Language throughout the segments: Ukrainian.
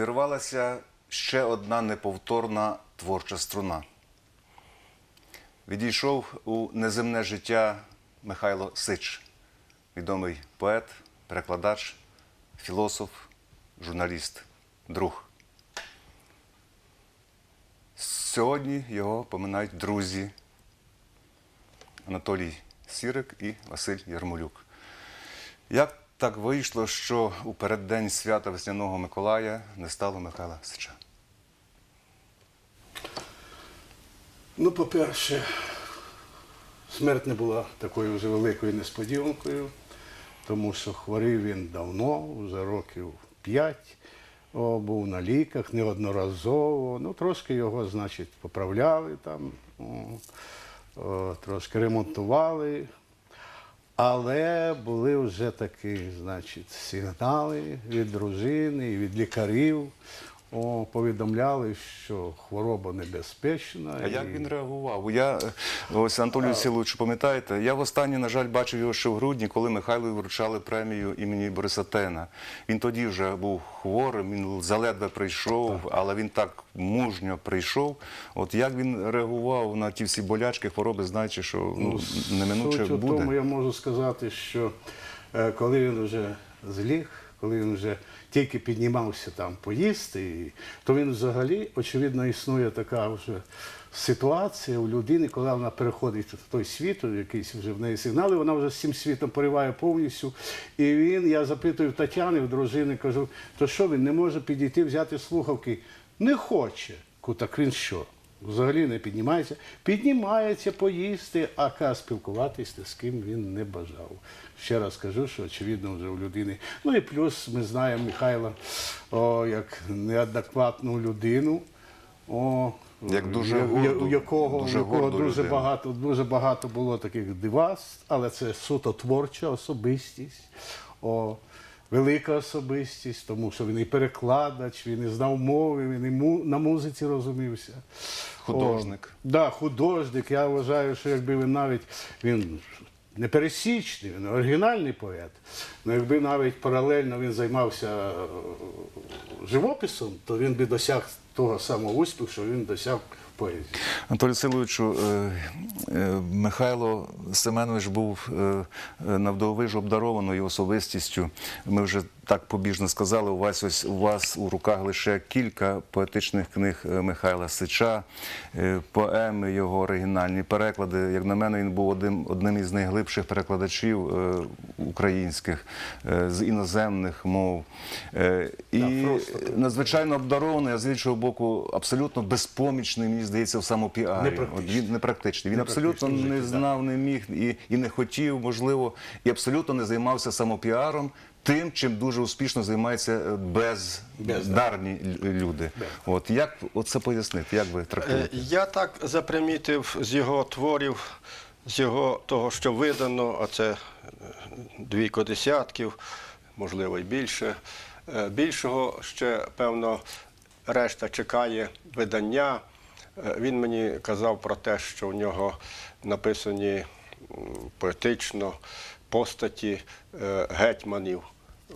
обірвалася ще одна неповторна творча струна. Відійшов у неземне життя Михайло Сич, відомий поет, перекладач, філософ, журналіст, друг. Сьогодні його поминають друзі Анатолій Сірик і Василь Ярмолюк. Як так вийшло, що у переддень свята Весняного Миколая не стало Михайла Сича? Ну, по-перше, смерть не була такою вже великою несподіванкою, тому що хворів він давно, вже років п'ять, був на ліках неодноразово. Ну, трошки його, значить, поправляли там, о, о, трошки ремонтували. Але були вже такі, значить, сигнали від дружини від лікарів. О, повідомляли, що хвороба небезпечна. А як він реагував? Я е, ось Анатолію Силовичу, пам'ятаєте, я востаннє, на жаль, бачив його ще в грудні, коли Михайлові вручали премію імені Бориса Тена. Він тоді вже був хворим, він заледве прийшов, але він так мужньо прийшов. От як він реагував на ті всі болячки, хвороби, знаючи, що ну, неминуче Суть буде. тому я можу сказати, що е, коли він вже зліг, коли він вже тільки піднімався там поїсти, то він взагалі, очевидно, існує така вже ситуація у людини, коли вона переходить в той світ, якийсь вже в неї сигнали, вона вже з цим світом пориває повністю. І він, я запитую Тетяни, в дружини, кажу, то що він не може підійти, взяти слухавки? Не хоче. Так він що? Взагалі не піднімається. Піднімається поїсти, а ка спілкуватись з ким він не бажав. Ще раз кажу, що очевидно вже у людини. Ну і плюс ми знаємо Михайла о, як неадекватну людину. О, Як дуже я- горду- у якого, дуже у якого дуже багато, дуже багато було таких дивас, але це суто творча особистість. О, велика особистість, тому що він і перекладач, він і знав мови, він і му, на музиці розумівся. Художник. О, да, художник. Я вважаю, що якби він навіть він не пересічний, він оригінальний поет. Ну, якби навіть паралельно він займався е, живописом, то він би досяг того самого успіху, що він досяг поезії. Анатолію Силовичу, е, е, Михайло Семенович був навдовиж е, обдарованою особистістю. Ми вже так побіжно сказали. У вас ось у вас у руках лише кілька поетичних книг е, Михайла Сича, е, поеми його оригінальні переклади. Як на мене, він був одним, одним із найглибших перекладачів е, українських з іноземних мов. І надзвичайно обдарований, а з іншого боку, абсолютно безпомічний, мені здається, в самопіарі. Непрактичний. Він непрактичний. Він абсолютно не знав, не міг і, і не хотів, можливо, і абсолютно не займався самопіаром. Тим, чим дуже успішно займаються е, бездарні люди. От як це пояснити? Як ви Е, трактуєте? Я так запримітив з його творів, з його того, що видано, а це е, двійко десятків, можливо, і більше. Е, Більшого ще, певно, решта чекає видання. Е, Він мені казав про те, що в нього написані поетично постаті е, гетьманів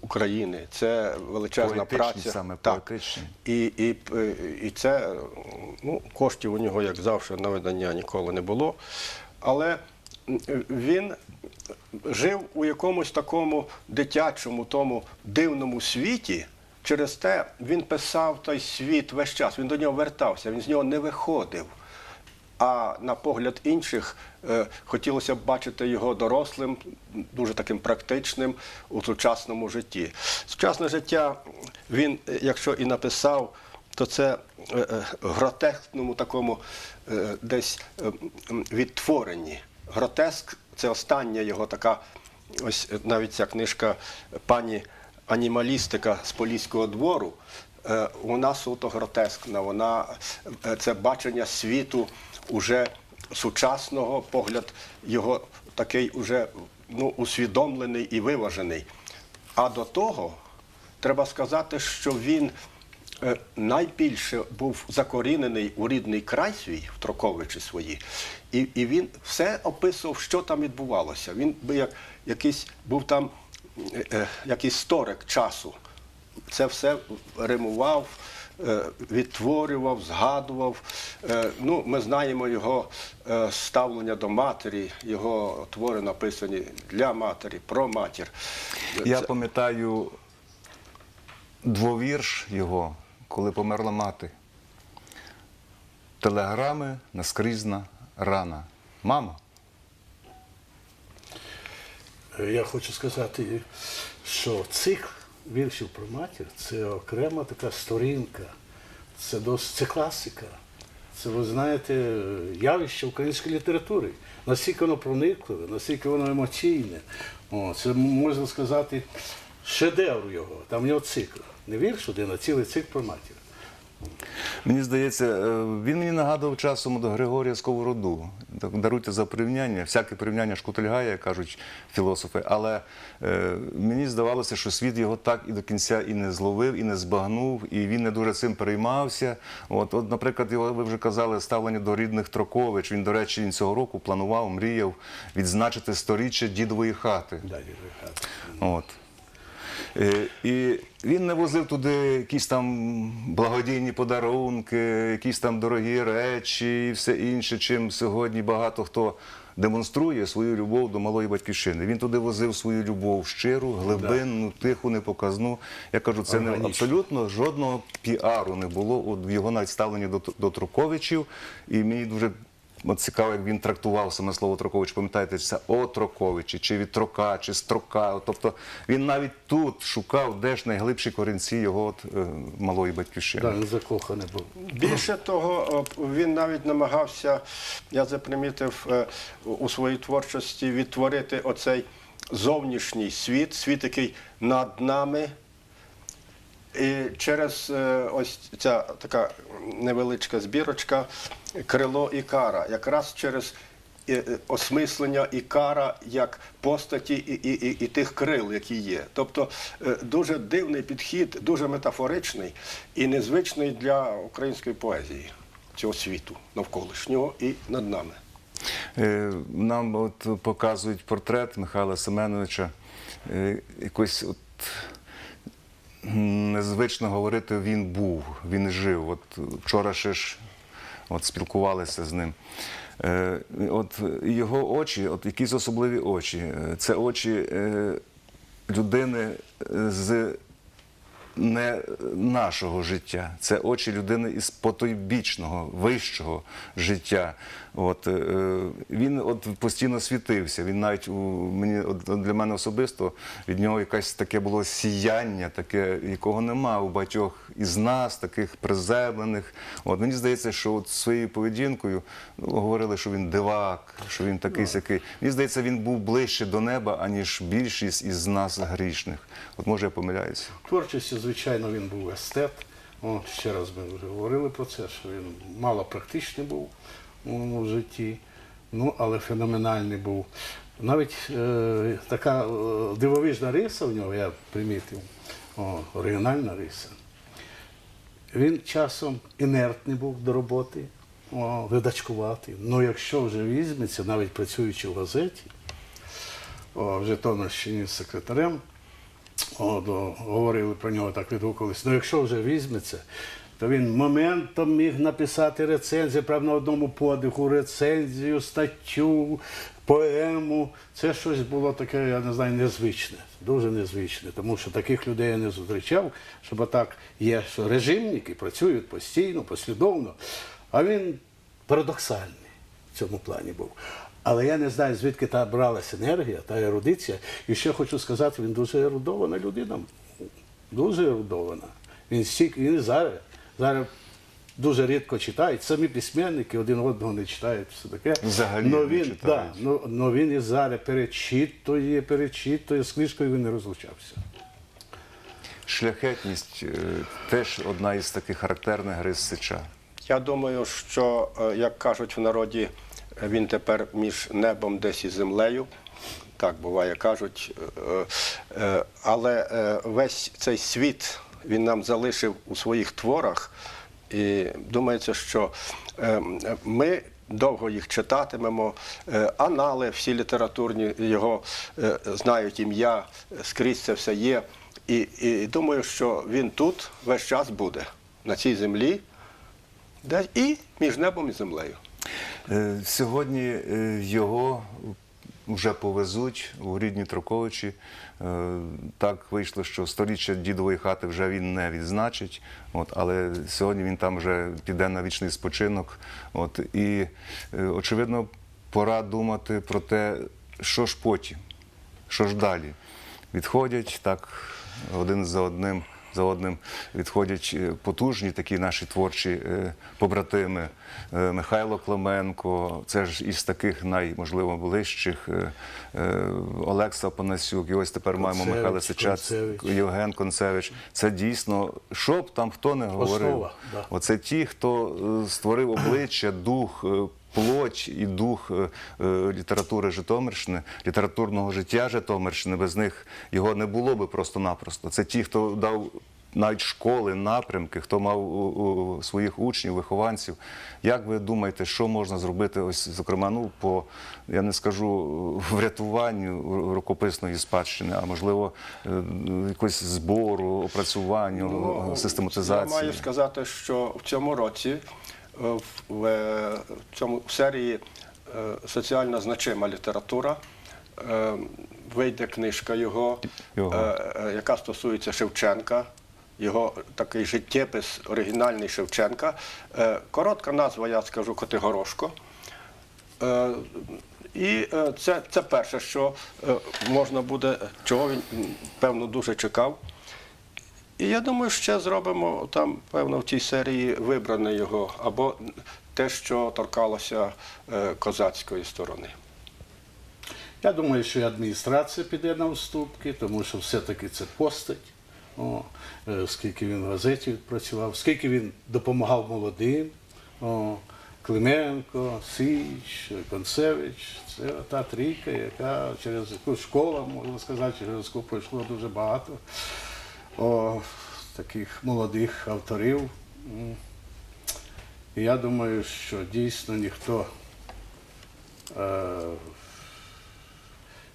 України. Це величезна Поетичні праця. саме, Так. І, і, е, і це ну, коштів у нього, як завжди, на видання ніколи не було. Але він жив у якомусь такому дитячому, тому дивному світі. Через те він писав той світ весь час, він до нього вертався, він з нього не виходив. А на погляд інших е, хотілося б бачити його дорослим, дуже таким практичним у сучасному житті. Сучасне життя він, е, якщо і написав, то це е, гротескному такому десь відтворенні. Гротеск це остання його така, ось навіть ця книжка пані анімалістика з Поліського двору. Е, Вона суто гротескна, вона е, це бачення світу уже сучасного, погляд його такий уже ну, усвідомлений і виважений. А до того треба сказати, що він е, найбільше був закорінений у рідний край свій, в Троковичі свої, і, і він все описував, що там відбувалося. Він би як якийсь був там е, е, як історик часу. Це все римував, е, відтворював, згадував. Е, Ну, ми знаємо його е, ставлення до матері, його твори написані для матері, про матір. Я Це- пам'ятаю двовірш його, коли померла мати. Телеграми наскрізна рана. Мама. Я хочу сказати, що цикл віршів про матір це окрема така сторінка, це досить це класика. Це, ви знаєте, явище української літератури. Наскільки воно проникливе, наскільки воно емоційне. О, це можна сказати шедевр його. Там в нього цикл. Не вірш один, а цілий цикл про матір. Мені здається, е, він мені нагадував часом до Григорія Сковороду. Даруйте за порівняння, всяке порівняння шкутильгає, кажуть філософи. Але е, мені здавалося, що світ його так і до кінця і не зловив, і не збагнув, і він не дуже цим переймався. От, от наприклад, його ви вже казали ставлення до рідних Трокович. Він, до речі, він цього року планував, мріяв відзначити сторіччя дідової хати. Далі Рихат. От. Е, І він не возив туди якісь там благодійні подарунки, якісь там дорогі речі і все інше, чим сьогодні багато хто демонструє свою любов до малої батьківщини. Він туди возив свою любов щиру, глибинну, тиху, непоказну. Я кажу, це не Органічно. абсолютно жодного піару не було от в його навіть ставленні до, до Троковичів. І мені дуже От цікаво, як він трактував саме слово Трокович. Пам'ятаєте, це о Троковичі, чи від трока, чи строка. Тобто він навіть тут шукав, де ж найглибші корінці його от, е, малої батьківщини. Да, він закоханий був. Більше того, він навіть намагався, я це примітив е, у своїй творчості, відтворити оцей зовнішній світ, світ, який над нами. І через е, ось ця така невеличка збірочка крило Ікара, якраз через е, е, осмислення Ікара як постаті і, і, і, і тих крил, які є. Тобто дуже дивний підхід, дуже метафоричний і незвичний для української поезії цього світу навколишнього і над нами. Нам от показують портрет Михайла Семеновича. Якось от незвично говорити він був, він жив. От вчора ще ж от спілкувалися з ним. Е, От його очі, от якісь особливі очі. Е, Це очі е, людини е, з не нашого життя, це очі людини із потойбічного, вищого життя. От, е, він от постійно світився. Він навіть у мені от для мене особисто від нього якесь таке було сіяння, таке, якого нема у багатьох із нас, таких приземлених. От мені здається, що от своєю поведінкою ну, говорили, що він дивак, що він такий сякий. Мені здається, він був ближче до неба, аніж більшість із нас грішних. От може я помиляюся. В творчості, звичайно, він був естет. О, ще раз ми вже говорили про це, що він мало практичний був у житті, ну, але феноменальний був. Навіть е, така е, дивовижна риса в нього, я примітив, о, оригінальна риса. Він часом інертний був до роботи, о, видачкуватий. Ну, якщо вже візьметься, навіть працюючи в газеті, о, в Житомирщині з секретарем, говорили про нього, так відгукувалися. Ну, якщо вже візьметься, то він моментом міг написати рецензію, прямо на одному подиху, рецензію, статтю, поему. Це щось було таке, я не знаю, незвичне, дуже незвичне, тому що таких людей я не зустрічав, щоб отак є, що режимники працюють постійно, послідовно, а він парадоксальний в цьому плані був. Але я не знаю, звідки та бралася енергія, та ерудиція. І ще хочу сказати, він дуже ерудована людина. Дуже ерудована. Він стільки, він зараз, зараз дуже рідко читають. Самі письменники один одного не читають, все таке. Взагалі но не він, читають. Да, но, но він і зараз перечитує, перечитує, з книжкою він не розлучався. Шляхетність е, теж одна із таких характерних рис сича. Я думаю, що, е, як кажуть в народі, він тепер між небом десь і землею. Так буває, кажуть. Е, е, Але е, весь цей світ він нам залишив у своїх творах. І думається, що ми довго їх читатимемо. Анали всі літературні його знають ім'я, скрізь це все є. І, і думаю, що він тут весь час буде, на цій землі, де і між небом і землею. Е, Сьогодні е, його вже повезуть у рідні Троковичі. Е, Так вийшло, що сторіччя дідової хати вже він не відзначить. От, але сьогодні він там вже піде на вічний спочинок. От, і, очевидно, пора думати про те, що ж потім, що ж далі. Відходять так один за одним. За одним відходять е, потужні такі наші творчі е, побратими. Е, Михайло Клименко, це ж із таких найможливо ближчих. Олекса Панасюк, і ось тепер маємо Концевич, Михайла Сичац, Концевич. Євген Концевич. Це дійсно, що б там хто не говорив. Основа, да. Оце ті, хто створив обличчя, дух, плоть і дух е, е, літератури Житомирщини, літературного життя Житомирщини. Без них його не було би просто-напросто. Це ті, хто дав. Навіть школи, напрямки, хто мав у, у своїх учнів, вихованців. Як ви думаєте, що можна зробити, ось, зокрема, ну, по, я не скажу врятуванню рукописної спадщини, а можливо, е, якось збору, опрацюванню, систематизації? Ну, Я маю сказати, що в цьому році е, в, в, е, в цьому в серії е, соціально значима література. е, Вийде книжка його, Його. е, е, яка стосується Шевченка, його такий життєпис оригінальний Шевченка. Е, Коротка назва, я скажу Котигорошко. Е, І е, це, це перше, що е, можна буде, чого він певно дуже чекав. І я думаю, ще зробимо там, певно, в цій серії вибране його, або те, що торкалося е, козацької сторони. Я думаю, що і адміністрація піде на уступки, тому що все-таки це постать. О, е, скільки він в газеті працював, скільки він допомагав молодим. О, Клименко, Січ, Концевич. Це та трійка, яка через яку школа, можна сказати, через яку пройшло дуже багато о, таких молодих авторів. І я думаю, що дійсно ніхто е,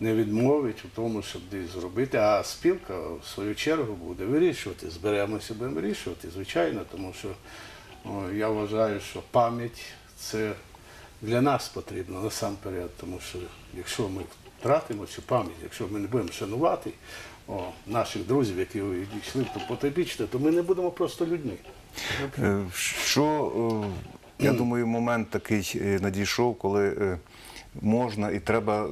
не відмовить у тому, щоб десь зробити. А спілка, в свою чергу, буде вирішувати. Зберемося, будемо вирішувати, звичайно, тому що о, я вважаю, що пам'ять це для нас потрібно насамперед, тому що якщо ми втратимо цю пам'ять, якщо ми не будемо шанувати о, наших друзів, які йшли потобічне, то ми не будемо просто людьми. Е, Що, е, я думаю, момент такий е, надійшов, коли можна і треба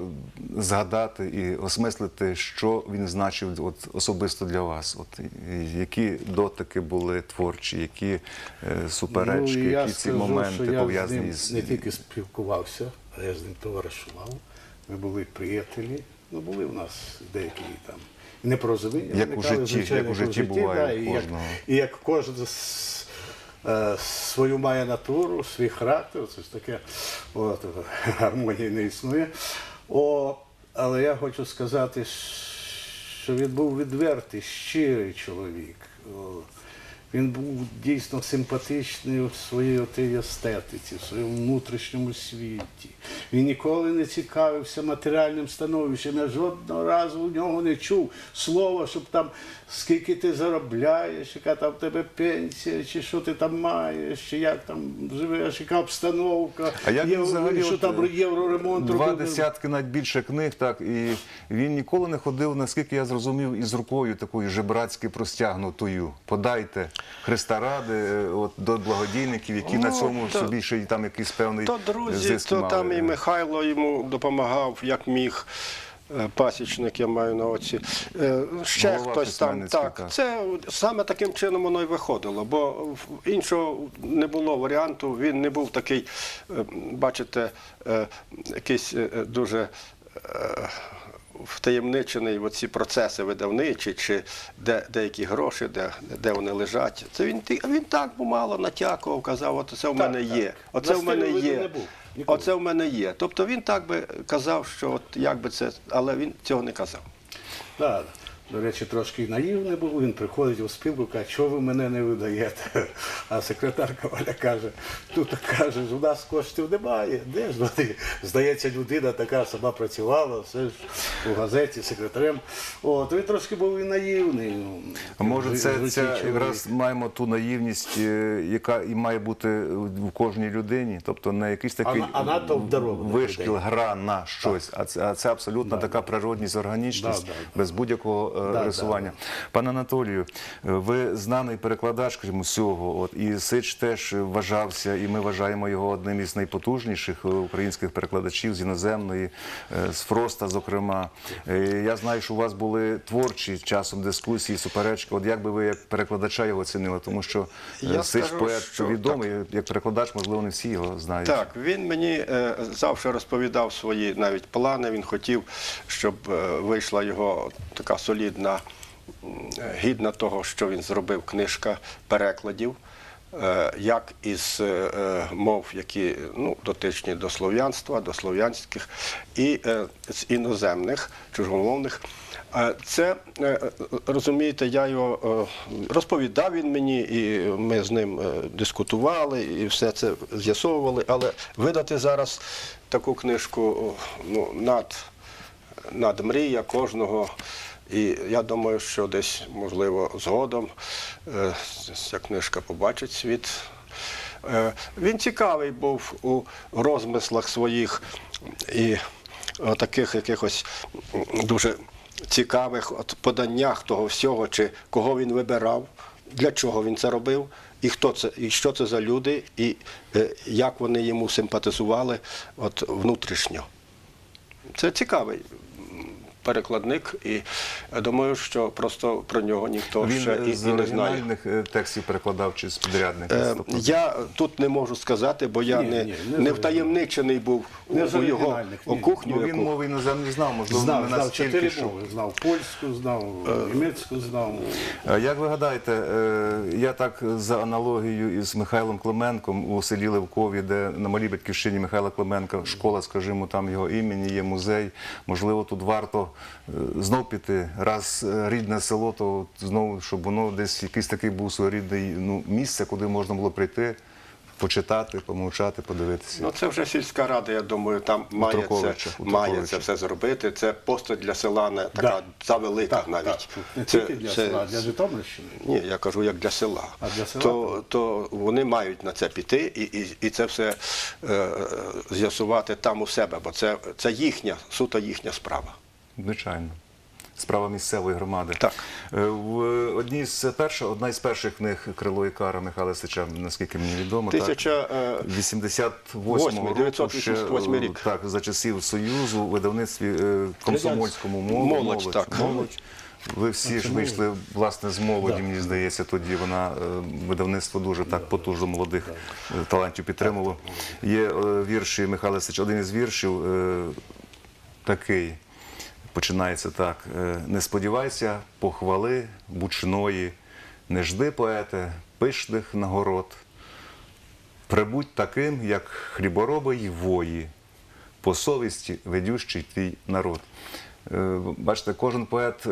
згадати і осмислити, що він значив от, особисто для вас. От, які дотики були творчі, які суперечки, Ну, які ці скажу, моменти я пов'язані з з. ним не тільки спілкувався, а я з ним товаришував. Ми були приятелі. Ну, були в нас деякі там і. Як у житті, звичайно, як у житті буває да, і, як, кожного. і як кожен з- е, свою має натуру, свій характер, це ж таке от, гармонії не існує. О, але я хочу сказати, що він був відвертий, щирий чоловік. О, він був дійсно симпатичний у своїй отій естетиці, в своєму внутрішньому світі. Він ніколи не цікавився матеріальним становищем. Я жодного разу у нього не чув слова, щоб там скільки ти заробляєш, яка там в тебе пенсія, чи що ти там маєш, чи як там живеш, яка обстановка, А як він євро- взагалі що от, там е, євроремонт Два робив? десятки навіть більше книг, так і він ніколи не ходив, наскільки я зрозумів, із рукою такою жебрацьки простягнутою. Подайте Христа ради е, от, до благодійників, які на Ну, цьому то- собі ще й там якийсь певний То друзі, зиск то мали. там і Михайло йому допомагав, як міг. е, Пасічник, я маю на оці. Е, Ще Голова хтось там. Так, це саме таким чином воно і виходило, бо іншого не було варіанту. Він не був такий, е, бачите, якийсь дуже. Втаємничений в оці процеси видавничі, чи де деякі гроші, де, де вони лежать. Це він, він так мало натякував, казав, от це в мене так. є. Оце в мене є. Оце в мене є. Тобто він так би казав, що от як би це, але він цього не казав. Да. До речі, трошки наївний був. Він приходить у спілку, каже, що ви мене не видаєте? А секретарка Валя каже, тут каже, у нас коштів немає. Де ж вони? Здається, людина така сама працювала, все ж у газеті, секретарем. От, він трошки був і наївний. ну, А може, це, це якраз маємо ту наївність, е, яка і має бути в кожній людині, тобто не якийсь такий на- а вишкіл, гра на щось, а це, а це абсолютно така природність, органічність, Да, да, да. без будь-якого Да, рисування. Пане Анатолію, е, ви знаний перекладач, скажімо, всього. От і Сич теж вважався, і ми вважаємо його одним із найпотужніших е, українських перекладачів з іноземної, е, з Фроста, зокрема. Е, Я знаю, що у вас були творчі часом дискусії, суперечки. От як би ви як перекладача його оцінили? Тому що е, Я Сич скажу, поет що відомий, як перекладач, можливо, не всі його знають. Так, він мені е, завжди розповідав свої навіть плани. Він хотів, щоб е, вийшла його така солідна, м, гідна того, що він зробив книжка перекладів. е, Як із е, е, мов, які ну, дотичні до слов'янства, до слов'янських, і з іноземних, чужомовних. Це розумієте, я його розповідав він мені, і ми з ним дискутували, і все це з'ясовували. Але видати зараз таку книжку ну, над, над мрія кожного. І я думаю, що десь, можливо, згодом е, ця книжка побачить світ. Е, Він цікавий був у розмислах своїх і таких якихось дуже цікавих поданнях того всього, чи кого він вибирав, для чого він це робив, і хто це, і що це за люди, і е, як вони йому симпатизували от, внутрішньо. Це цікавий перекладник, і думаю, що просто про нього ніхто Він ще е, і, з і не знає. оригінальних е, текстів перекладав чи з підрядних? Е, Я тут не можу сказати, бо я Ні, не, ні, не не втаємничений був Не у, його ні. кухню. Ну, він мови іноземні знав, можливо, Знав, не знав настільки, чотири що... мови. Знав польську, знав німецьку, знав. Е, Як ви гадаєте, е, я так за аналогією із Михайлом Клименком у селі Левкові, де на малій батьківщині Михайла Клименка школа, скажімо, там його імені, є музей. Можливо, тут варто е, знов піти. Раз е, рідне село, то знову, щоб воно десь якийсь такий був своєрідний ну, місце, куди можна було прийти, почитати, помовчати, подивитися. Ну, це вже сільська рада, я думаю, там має це, має це все зробити. Це постать для села не така Да. завелика Так, навіть. так. Не Це- тільки для це- села, а для Житомирщини. Ні, я кажу як для села. А для села то, то вони мають на це піти і, і, і це все е, е, з'ясувати там у себе, бо це, це їхня, суто їхня справа. Звичайно. Справа місцевої громади. Так. Е, В одній з перших, одна із перших книг Крило і Кара Михайла Сича, наскільки мені відомо, Тисяча, так, е, 88 року, 988 ще, рік. Так, за часів Союзу, у видавництві е, комсомольському мол- Молодь, так. молодь. Ви всі ж вийшли власне з молоді, мені здається, тоді вона е, видавництво дуже так потужно молодих е, талантів підтримувало. Є е, вірші Михайла Сича, один із віршів е, такий. Починається так. е, Не сподівайся похвали бучної, не жди поете пишних нагород. Прибудь таким, як хлібороби й вої, по совісті ведющий твій народ. Е, Бачите, кожен поет е,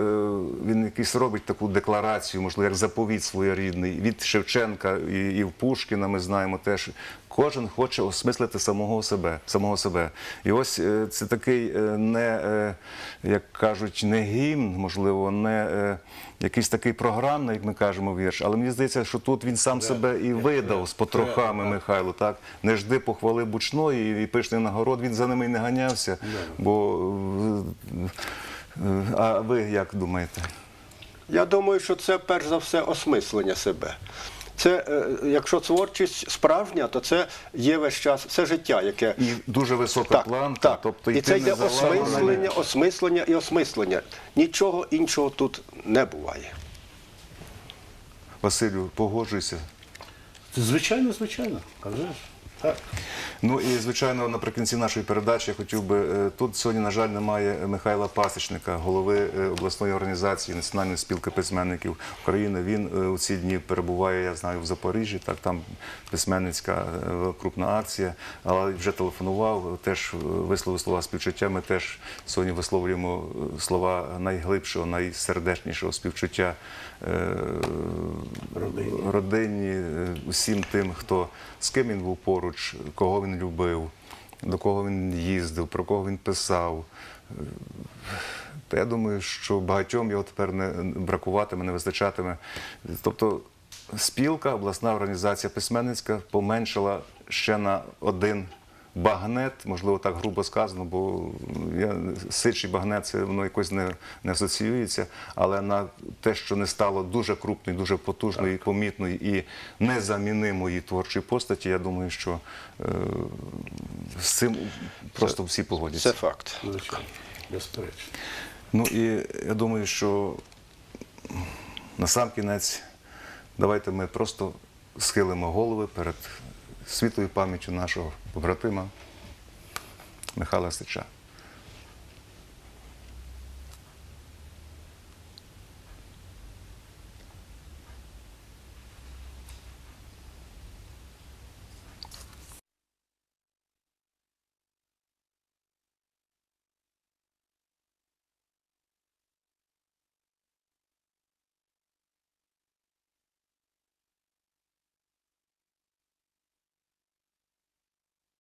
він якийсь робить таку декларацію, можливо, як заповіт своєрідний. Від Шевченка і, і в Пушкіна ми знаємо теж. Кожен хоче осмислити самого себе. Самого себе. І ось е, це такий не, як кажуть, не гімн, можливо, не якийсь такий програмний, як ми кажемо, вірш. Але мені здається, що тут він сам себе і видав з потрохами Михайло. Так не жди похвали бучної і пишний нагород. Він за ними і не ганявся. Бо е, е, а ви як думаєте? Я думаю, що це перш за все осмислення себе. Це, е, якщо творчість справжня, то це є весь час, все життя, яке І дуже висока так, планка, так. тобто і це йде осмислення, осмислення і осмислення. Нічого іншого тут не буває. Василю, погоджуйся. Звичайно, звичайно. Кажеш. Так. Ну і звичайно, наприкінці нашої передачі я хотів би е, тут сьогодні, на жаль, немає Михайла Пасічника, голови е, обласної організації Національної спілки письменників України. Він е, у ці дні перебуває, я знаю, в Запоріжжі. Так там письменницька крупна акція, але вже телефонував, теж висловив слова співчуття. Ми теж сьогодні висловлюємо слова найглибшого, найсердечнішого співчуття. Родині. родині, усім тим, хто з ким він був поруч, кого він любив, до кого він їздив, про кого він писав. Я думаю, що багатьом його тепер не бракуватиме, не вистачатиме. Тобто спілка, обласна організація письменницька поменшила ще на один багнет, можливо, так грубо сказано, бо я сич і багнет це воно якось не, не асоціюється, але на те, що не стало дуже крупної, дуже потужної, помітної і незамінимої творчої постаті, я думаю, що е, з цим просто всі погодяться. Це факт. Безперечно. Ну і я думаю, що на сам кінець давайте ми просто схилимо голови перед світлою пам'яттю нашого побратима Михайла Сича.